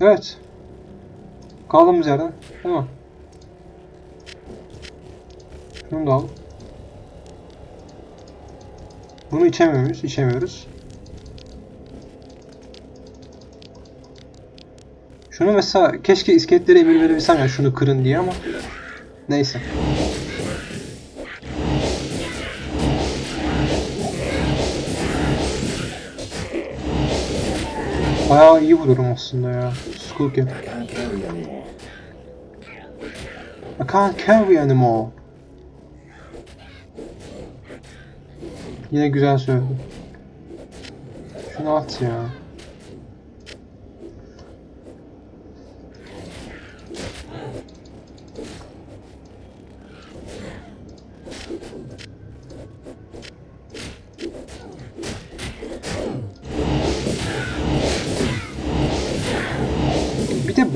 Evet. Kaldığımız yerden. Tamam. Şunu da al. Bunu içemiyor muyuz? İçemiyoruz. Şunu mesela keşke iskeletlere emir verebilsem ya şunu kırın diye ama neyse. Bayağı iyi vururum aslında ya. Carry anymore. I can't carry anymore. Yine güzel söyledim. Şunu at ya.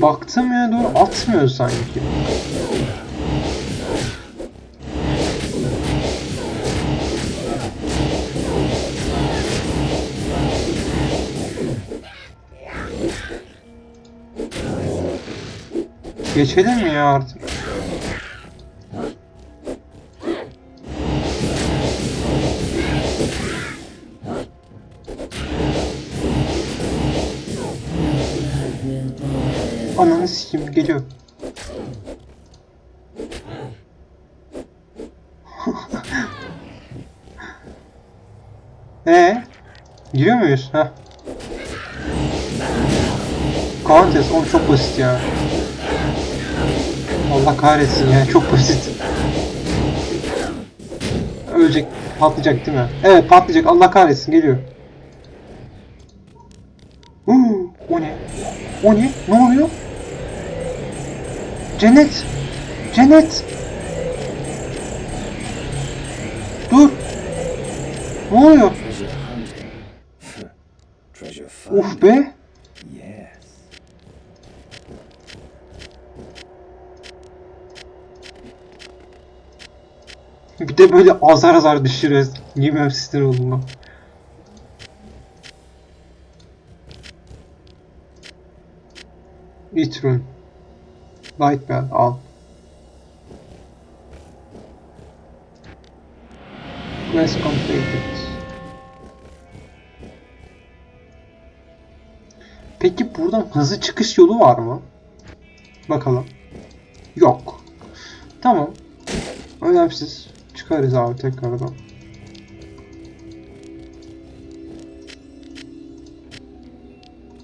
Baktığım yere doğru atmıyor sanki. Geçelim mi ya artık? Ananı sikeyim geliyor. Ee, giriyor muyuz? Heh. Countess, oğlum çok basit ya. Allah kahretsin ya, çok basit. Ölecek, patlayacak değil mi? Evet, patlayacak. Allah kahretsin, geliyor. Uuu, o ne? O ne? Ne oluyor? Cennet! Cennet! Dur! Ne oluyor? Uf be! Bir de böyle azar azar düşürüyoruz. Bilmiyorum sinir oldum ben. Light bell al. Quest completed. Peki buradan hızlı çıkış yolu var mı? Bakalım. Yok. Tamam. Önemsiz. Çıkarız abi tekrardan.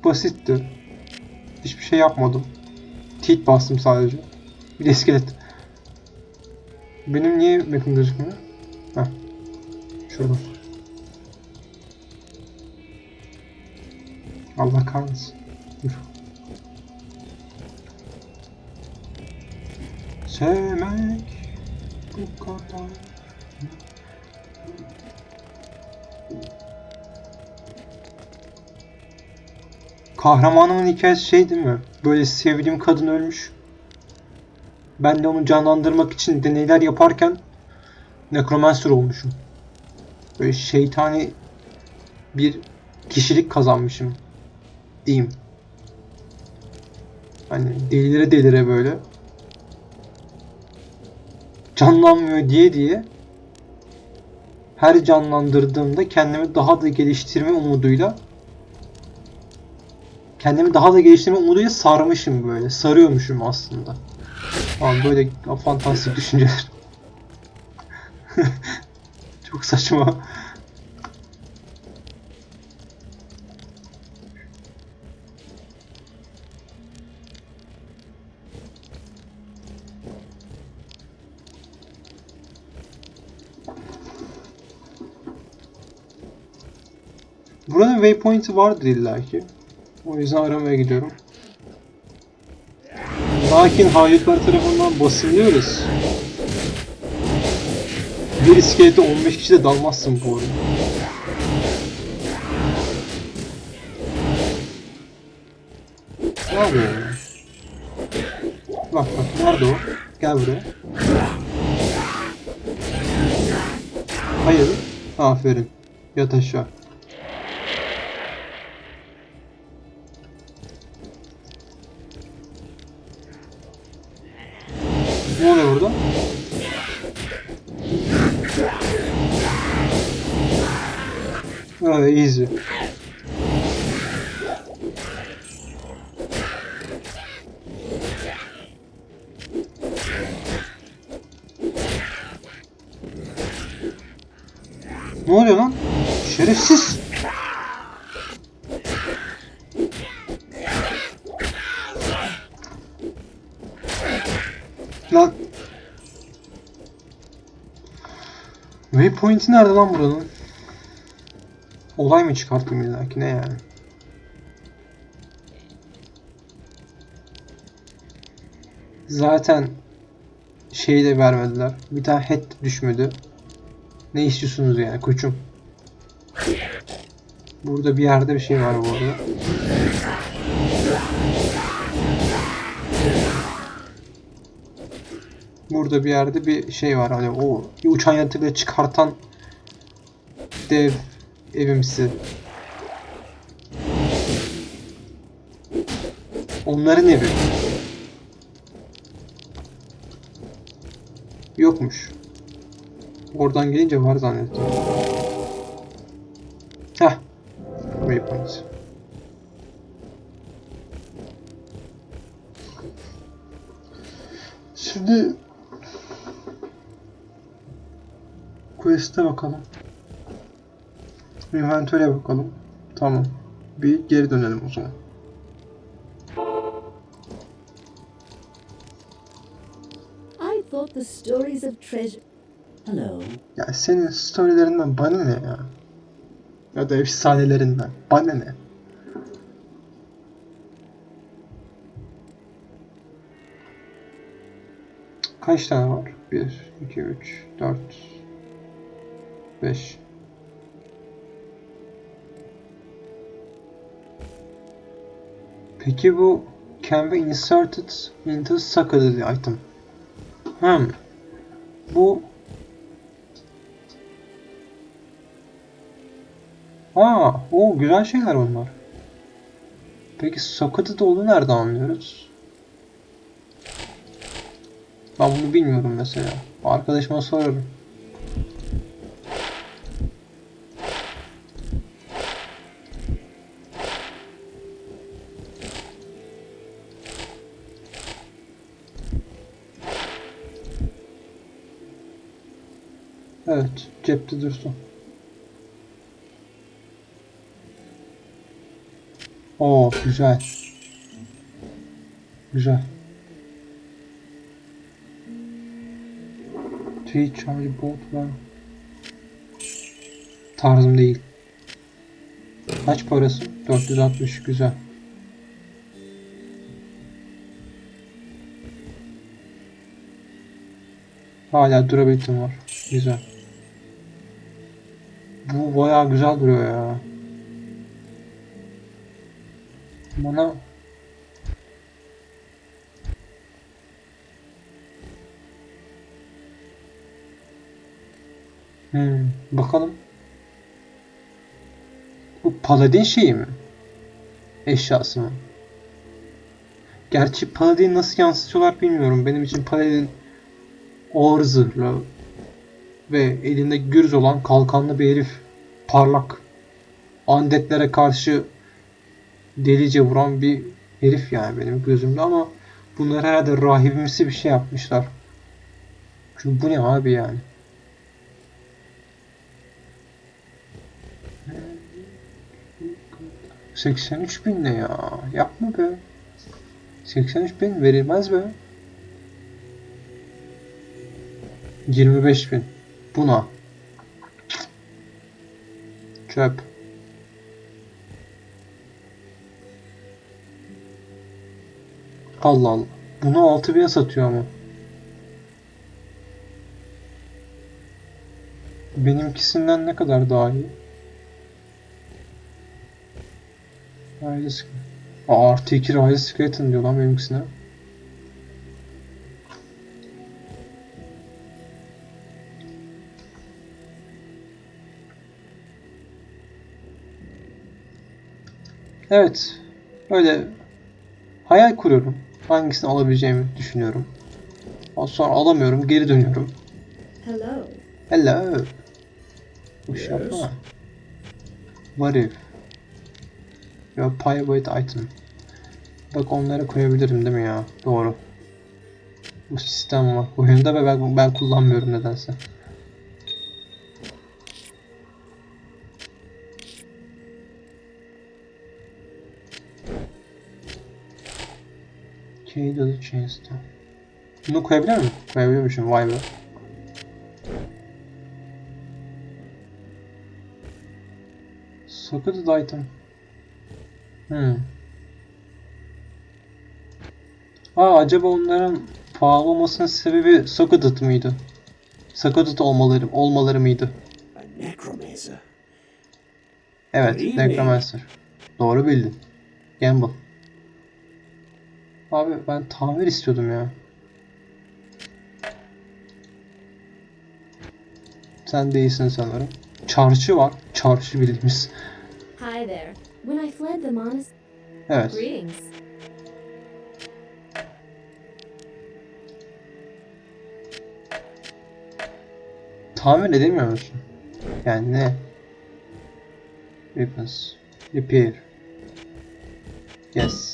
Basitti. Hiçbir şey yapmadım. Tit bastım sadece. Bir de iskelet. Benim niye bakın gözükmüyor? Heh. Şurada. Allah kahretsin. Dur. Sevmek bu kadar. Kahramanımın hikayesi şey değil mi? Böyle sevdiğim kadın ölmüş. Ben de onu canlandırmak için deneyler yaparken nekromancer olmuşum. Böyle şeytani bir kişilik kazanmışım. Diyeyim. Hani delire delire böyle. Canlanmıyor diye diye her canlandırdığımda kendimi daha da geliştirme umuduyla kendimi daha da geliştirme umuduyla sarmışım böyle. Sarıyormuşum aslında. Abi böyle fantastik düşünceler. Çok saçma. Burada waypoint'i vardır illaki. O yüzden aramaya gidiyorum. Lakin haydutlar tarafından basılıyoruz. Bir iskelete 15 kişi de dalmazsın bu arada. Ne yapıyor ya? Bak bak nerede o? Gel buraya. Hayır. Aferin. Yat aşağı. Ne oluyor lan? Şerefsiz. Lan. Waypoint'i nerede lan buranın? Olay mı çıkarttım illaki ne yani? Zaten şeyi de vermediler. Bir tane head düşmedi. Ne istiyorsunuz yani koçum? Burada bir yerde bir şey var bu arada. Burada bir yerde bir şey var hani o uçan yaratıkları çıkartan dev evimsi. Onların evi. Yokmuş. Oradan gelince var zannettim. Heh. Waypoint. Şimdi Quest'e bakalım. Inventory'e bakalım. Tamam. Bir geri dönelim o zaman. I thought the stories of treasure. Ya senin storylerinden bana ne ya? Ya da efsanelerinden. Bana ne? Kaç tane var? 1, 2, 3, 4, 5. Peki bu can be inserted into secondary item. Hmm. Bu Aa, o güzel şeyler bunlar. Peki sokatı olduğunu nereden anlıyoruz? Ben bunu bilmiyorum mesela. Arkadaşıma sorarım. Evet, cepte dursun. Oo güzel. Güzel. Three charge bolt var. Tarzım değil. Kaç parası? 460 güzel. Hala durabilitim var. Güzel. Bu bayağı güzel duruyor ya. Bana Hmm, bakalım. Bu paladin şeyi mi? Eşyası mı? Gerçi paladin nasıl yansıtıyorlar bilmiyorum. Benim için paladin ağır zırhlı ve elinde gürz olan kalkanlı bir herif. Parlak. Undead'lere karşı delice vuran bir herif yani benim gözümde ama bunlar herhalde rahibimsi bir şey yapmışlar. Çünkü bu ne abi yani? ...83 bin ne ya? Yapma be. 83 bin verilmez be. 25 bin. Buna. Çöp. Allah Allah. Bunu 6000'e satıyor ama. Benimkisinden ne kadar daha iyi? Rise Sk- Aa, artı 2 Rise Skeleton diyor lan benimkisine. Evet. Öyle hayal kuruyorum. Hangisini alabileceğimi düşünüyorum. Sonra alamıyorum. Geri dönüyorum. Hello. Hello. Boş Yes. yapma. What if? Your private item. Bak onları koyabilirim değil mi ya? Doğru. Bu sistem var oyunda ve ben, ben kullanmıyorum nedense. To the chainsaw. Bunu koyabilir miyim? Koyabiliyormuşum. Vay be. Socketed item. Hmm. Aa acaba onların pahalı olmasının sebebi socketed mıydı? Socketed olmaları, olmaları mıydı? Necromancer. Evet? Necromancer. Doğru bildin. Gamble. Abi ben tamir istiyordum ya. Sen değilsin sanırım. Çarşı var. Çarşı bildiğimiz. Hi there. When I fled the monastery. Evet. Greetings. Tamir edemiyor musun? Yani ne? Weapons. Repair. Yes.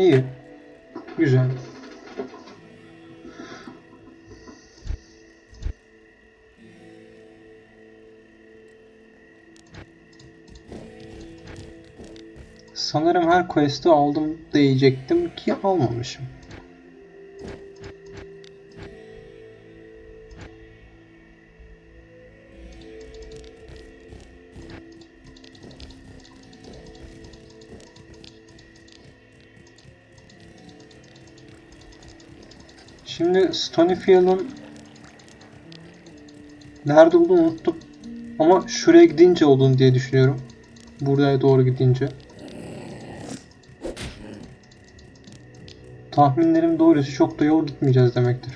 İyi. Güzel. Sanırım her quest'i aldım diyecektim ki almamışım. Stonyfield'ın nerede olduğunu unuttum. Ama şuraya gidince olduğunu diye düşünüyorum. Buraya doğru gidince. Tahminlerim doğruysa çok da yol gitmeyeceğiz demektir.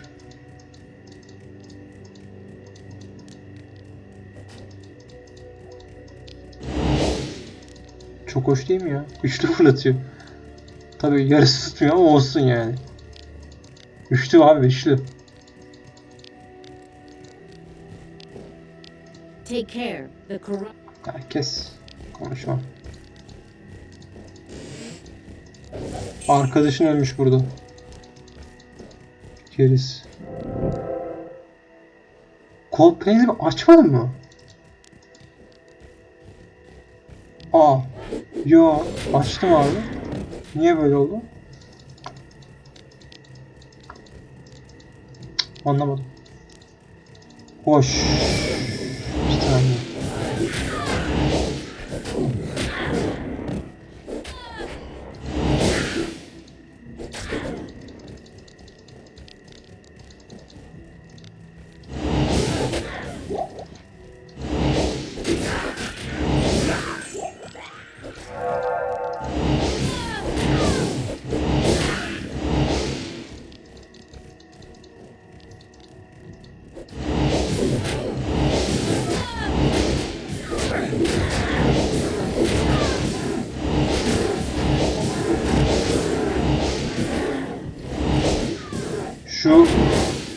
Çok hoş değil mi ya? Güçlü fırlatıyor. Tabii yarısı tutmuyor ama olsun yani. Güçlü abi güçlü. Take care. The corrupt. Herkes konuşma. Arkadaşın ölmüş burada. Keriz. Coldplay'leri açmadın mı? Aa. Yo. Açtım abi. Niye böyle oldu? Anlamadım. Hoş. Bir saniye.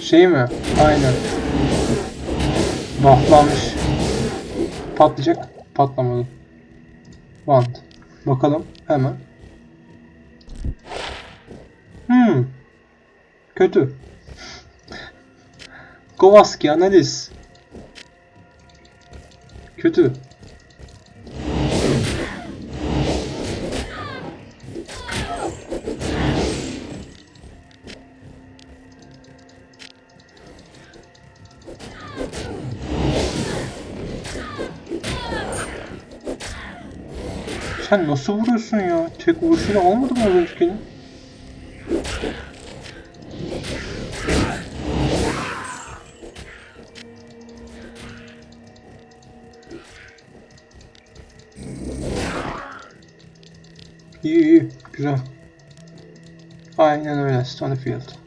Şey mi? Aynen. Bufflanmış. Patlayacak. Patlamadı. Want. Bakalım hemen. Hmm. Kötü. Kovaski analiz. Kötü. Sen nasıl vuruyorsun ya? Tek vuruşunu almadın mı az öncekini? İyi iyi. Güzel. Aynen öyle. Stonyfield.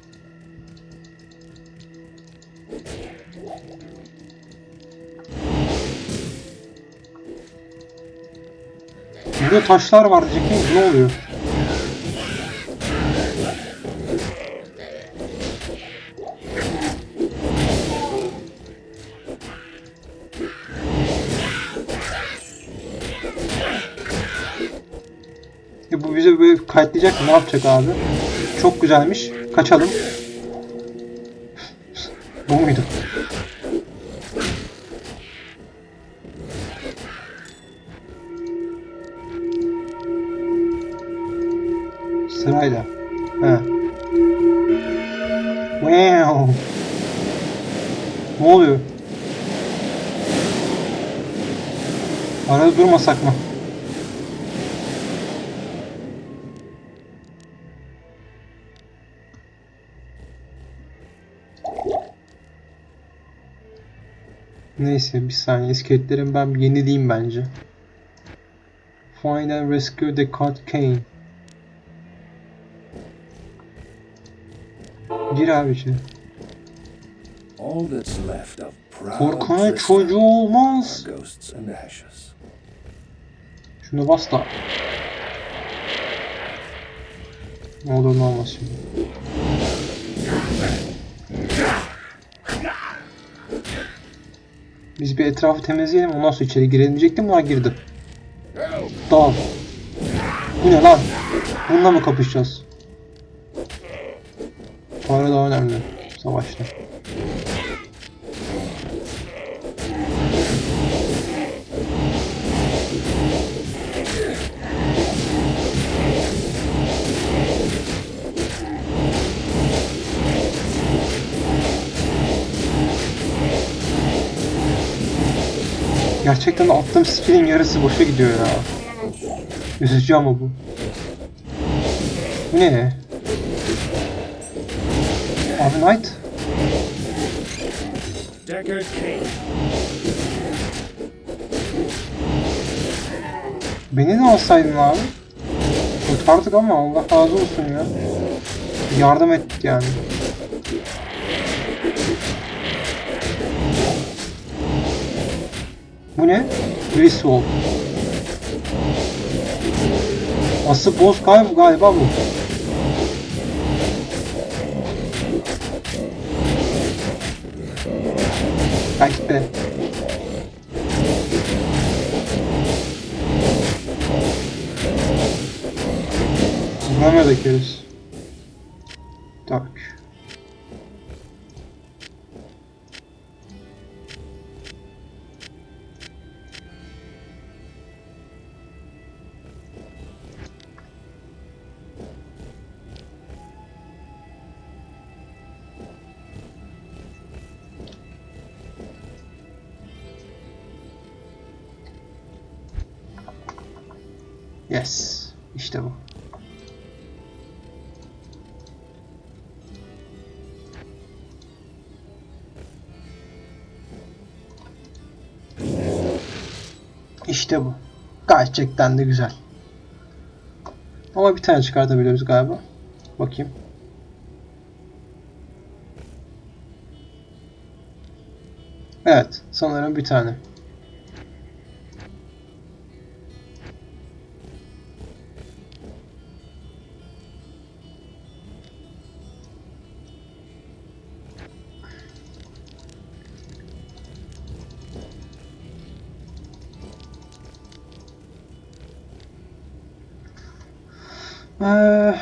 Burada taşlar var diyecektiniz ne oluyor? E bu bize böyle kayıtlayacak ne yapacak abi? Çok güzelmiş. Kaçalım. bu muydu? Ne oluyor? Arada durmasak mı? Neyse bir saniye iskeletlerin ben yenileyim bence. Find and rescue the cat Kane. Gir abi içeri. Korkan Trista çocuğu olmaz. are ghosts and ashes. Şunu bas da. Ne olur ne olmaz şimdi. Biz bir etrafı temizleyelim ondan sonra içeri girelim diyecektim ama girdi. Dal. Bu ne lan? Bununla mı kapışacağız? Para daha önemli savaşta. Gerçekten attığım skill'in yarısı boşa gidiyor ya. Üzücü ama bu. Bu ne? Abi Knight? Beni de alsaydın abi. Kurtardık ama Allah razı olsun ya. Yardım ettik yani. Bu ne? Griswold. Asıl boss galiba, galiba bu. Belki de. Buna dökeriz. İşte bu. İşte bu. Gerçekten de güzel. Ama bir tane çıkartabiliyoruz galiba. Bakayım. Evet, sanırım bir tane. Ee,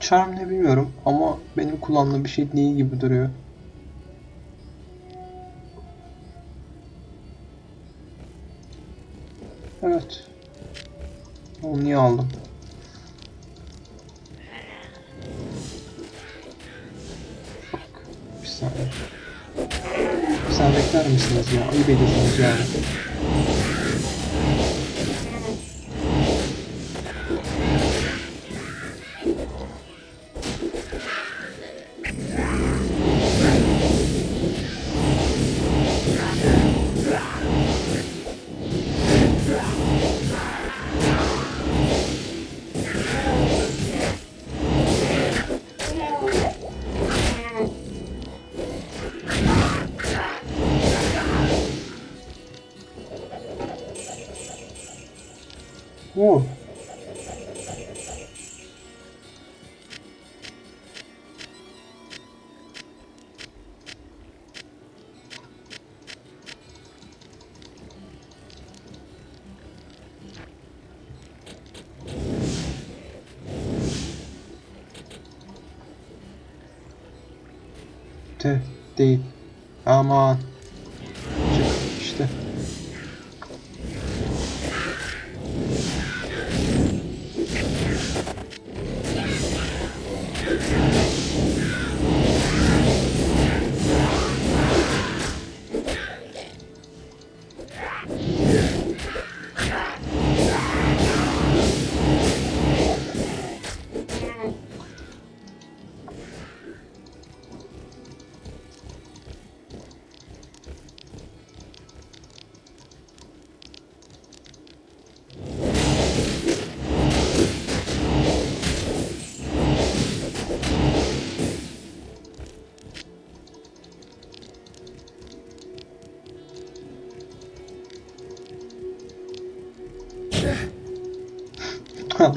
Charm ne bilmiyorum ama benim kullandığım bir şey değil gibi duruyor. Evet. Onu niye aldım? Bir saniye. Bir saniye bekler misiniz ya? Ayıp ediyorsunuz yani. Tamam. Tüh değil. Aman.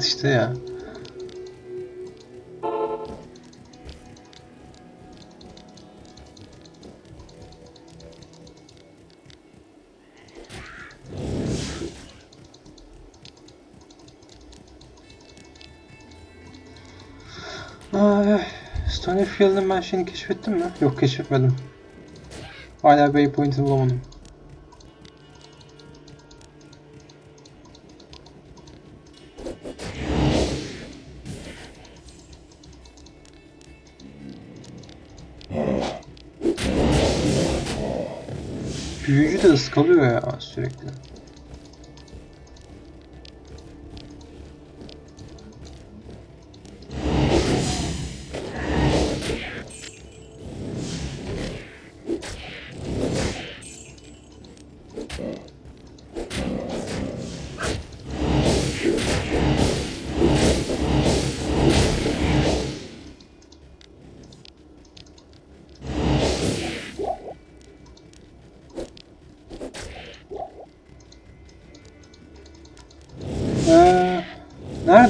Al işte ya. Stonyfield'ın ben şeyini keşfettim mi? Yok keşfetmedim. Hala waypoint'i bulamadım. Büyücü de ıskalıyor ya sürekli.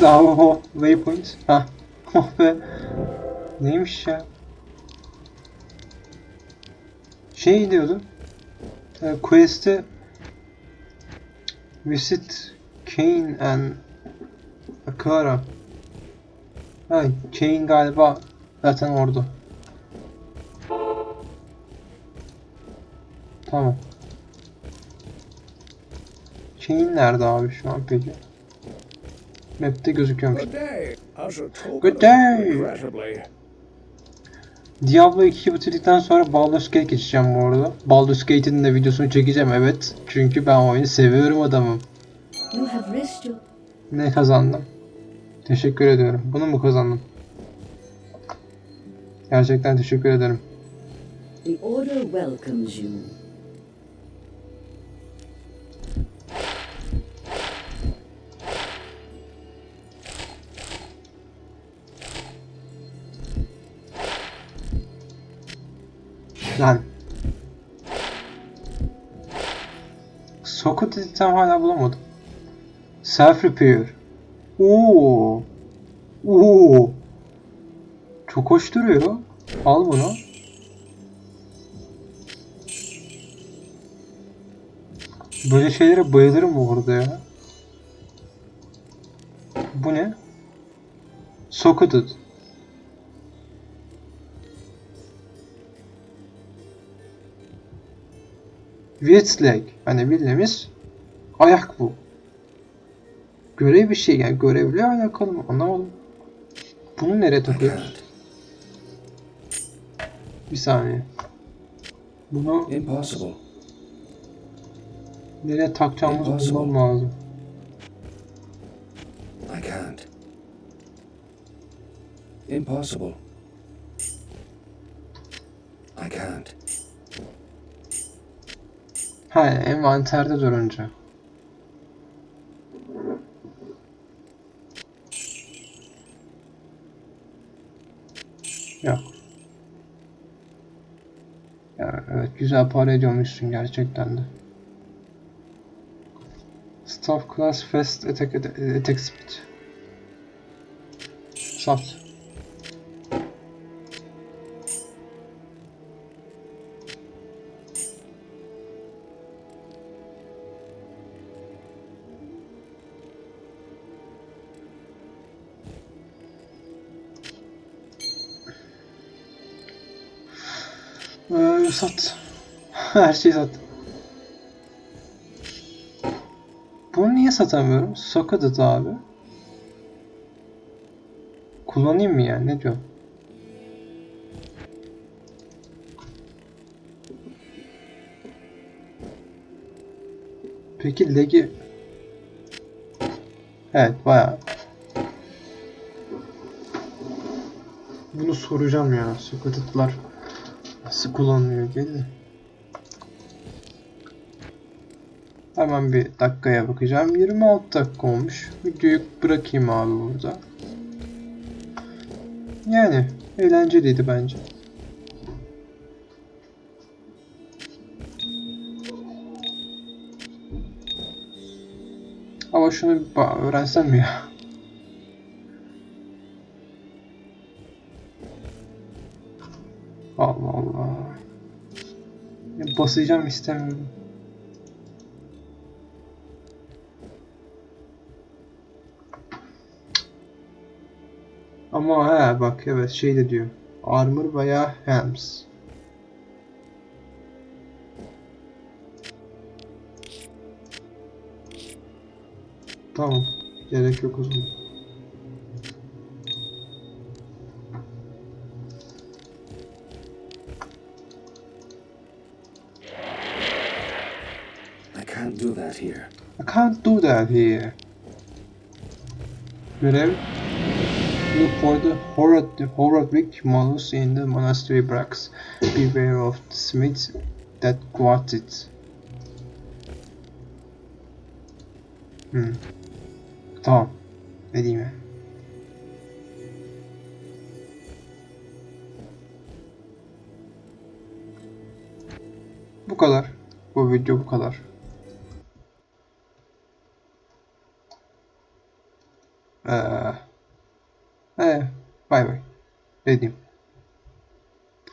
Nerede abi o waypoint? Ha. Oh be. Neymiş ya? Şey diyordu. E, quest'i Visit Kane and Akara. Ha, Kane galiba zaten orada. Tamam. Kane nerede abi şu an peki? Map'te gözüküyormuş. Good day. Diablo 2'yi bitirdikten sonra Baldur's Gate geçeceğim bu arada. Baldur's Gate'in de videosunu çekeceğim evet. Çünkü ben oyunu seviyorum adamım. Ne kazandım? Teşekkür ediyorum. Bunu mu kazandım? Gerçekten teşekkür ederim. The Order welcomes you. Lan. Socket editsem hala bulamadım. Self repair. Oo. Oo. Çok hoş duruyor. Al bunu. Böyle şeylere bayılırım bu arada ya. Bu ne? Socketed. Wristleg. Hani bildiğimiz ayak bu. Görev bir şey yani görevle alakalı mı? Anlamadım. Bunu nereye takıyoruz? Bir saniye. Bunu Impossible. nereye takacağımızı bulmam lazım. I can't. Impossible. I can't. Ha envanterde durunca. Yok. Ya evet güzel para ediyormuşsun gerçekten de. Staff class fast attack, attack speed. Sat. Şunu sat. Her şeyi sat. Bunu niye satamıyorum? Sokadıt abi. Kullanayım mı yani? Ne diyor? Peki legi... Evet bayağı. Bunu soracağım ya. Sokadıtlar nasıl kullanılıyor gelin. Hemen bir dakikaya bakacağım. 26 dakika olmuş. Videoyu bırakayım abi burada. Yani eğlenceliydi bence. Ama şunu öğrensem ya? Basacağım istemiyorum. Ama he bak evet şey de diyor. Armor veya helms. Tamam. Gerek yok o zaman. Do that here. I can't do that here. Görev. Look for the Horodwick models in the monastery barracks. Beware of the smiths that guard it. Hmm. Tamam. Ne diyeyim ya? Bu kadar. Bu video bu kadar. Ee, ee, bay bay. Ne diyeyim?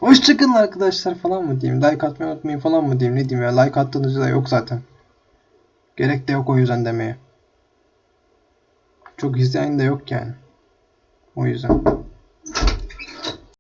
Hoşçakalın arkadaşlar falan mı diyeyim? Like atmayı unutmayın falan mı diyeyim? Ne diyeyim ya? Like attığınızda da yok zaten. Gerek de yok o yüzden demeye. Çok izleyen de yok yani. O yüzden.